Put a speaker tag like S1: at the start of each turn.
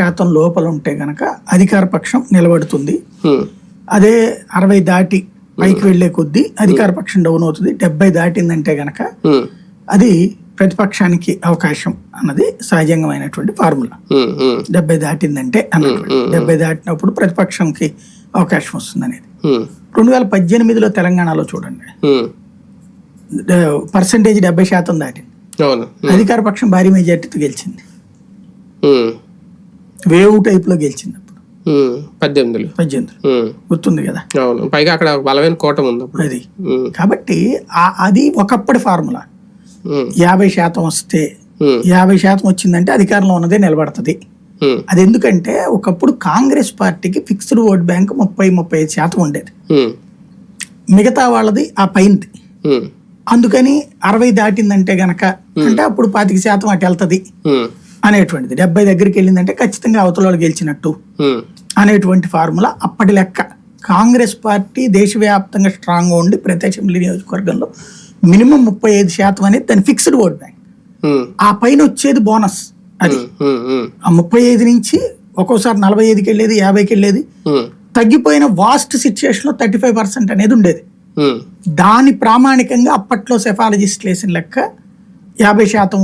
S1: శాతం లోపల ఉంటే గనక అధికార పక్షం నిలబడుతుంది. అదే అరవై దాటి పైకి వెళ్ళే కొద్దీ అధికార పక్షం డౌన్ అవుతుంది. డెబ్బై దాటిందంటే గనక అది ప్రతిపక్షానికి అవకాశం అన్నది సహజంగమైనటువంటి ఫార్ములా. డెబ్బై దాటిందంటే అన్నటువంటి డెబ్బై దాటినప్పుడు ప్రతిపక్షంకి అవకాశం వస్తుంది అనేది రెండు వేల పద్దెనిమిదిలో తెలంగాణలో చూడండి. పర్సంటేజ్ డెబ్బై శాతం దాటింది. అధికార పక్షం భారీ మెజార్టీతో గెలిచింది. వేవ్ టైప్లో గెలిచింది అప్పుడు
S2: పద్దెనిమిదిలో.
S1: పద్దెనిమిది
S2: ఉమ్,
S1: గుర్తుంది కదా?
S2: అవును. పైగా అక్కడ బలమైన కోటం ఉంది
S1: అది. కాబట్టి అది ఒకప్పటి ఫార్ములా. యాభై శాతం వస్తే యాభై శాతం వచ్చిందంటే అధికారంలో ఉన్నదే నిలబడుతుంది. అది ఎందుకంటే ఒకప్పుడు కాంగ్రెస్ పార్టీకి ఫిక్స్డ్ ఓట్ బ్యాంక్ ముప్పై ముప్పై ఐదు శాతం ఉండేది. మిగతా వాళ్ళది ఆ పైనది.
S2: ఉమ్,
S1: అందుకని అరవై దాటిందంటే గనక అంటే అప్పుడు పాతిక శాతం అటు వెళ్తుంది. అనేటువంటిది. డెబ్బై దగ్గరికి వెళ్ళిందంటే ఖచ్చితంగా అవతల గెలిచినట్టు అనేటువంటి ఫార్ములా అప్పటి లెక్క. కాంగ్రెస్ పార్టీ దేశవ్యాప్తంగా స్ట్రాంగ్గా ఉండి ప్రతి అసెంబ్లీ నియోజకవర్గంలో మినిమం ముప్పై ఐదు శాతం అనేది దాని ఫిక్స్డ్ ఓట్ బ్యాంక్ ఆ పైన వచ్చేది బోనస్ అది. ఆ ముప్పై ఐదు నుంచి ఒక్కోసారి నలభై ఐదుకి వెళ్ళేది యాభైకి వెళ్ళేది. తగ్గిపోయిన వాస్ట్ సిచ్యుయేషన్లో థర్టీ ఫైవ్ పర్సెంట్ అనేది ఉండేది. దాని ప్రామాణికంగా అప్పట్లో సెఫాలజిస్ట్ వేసిన లెక్క యాభై శాతం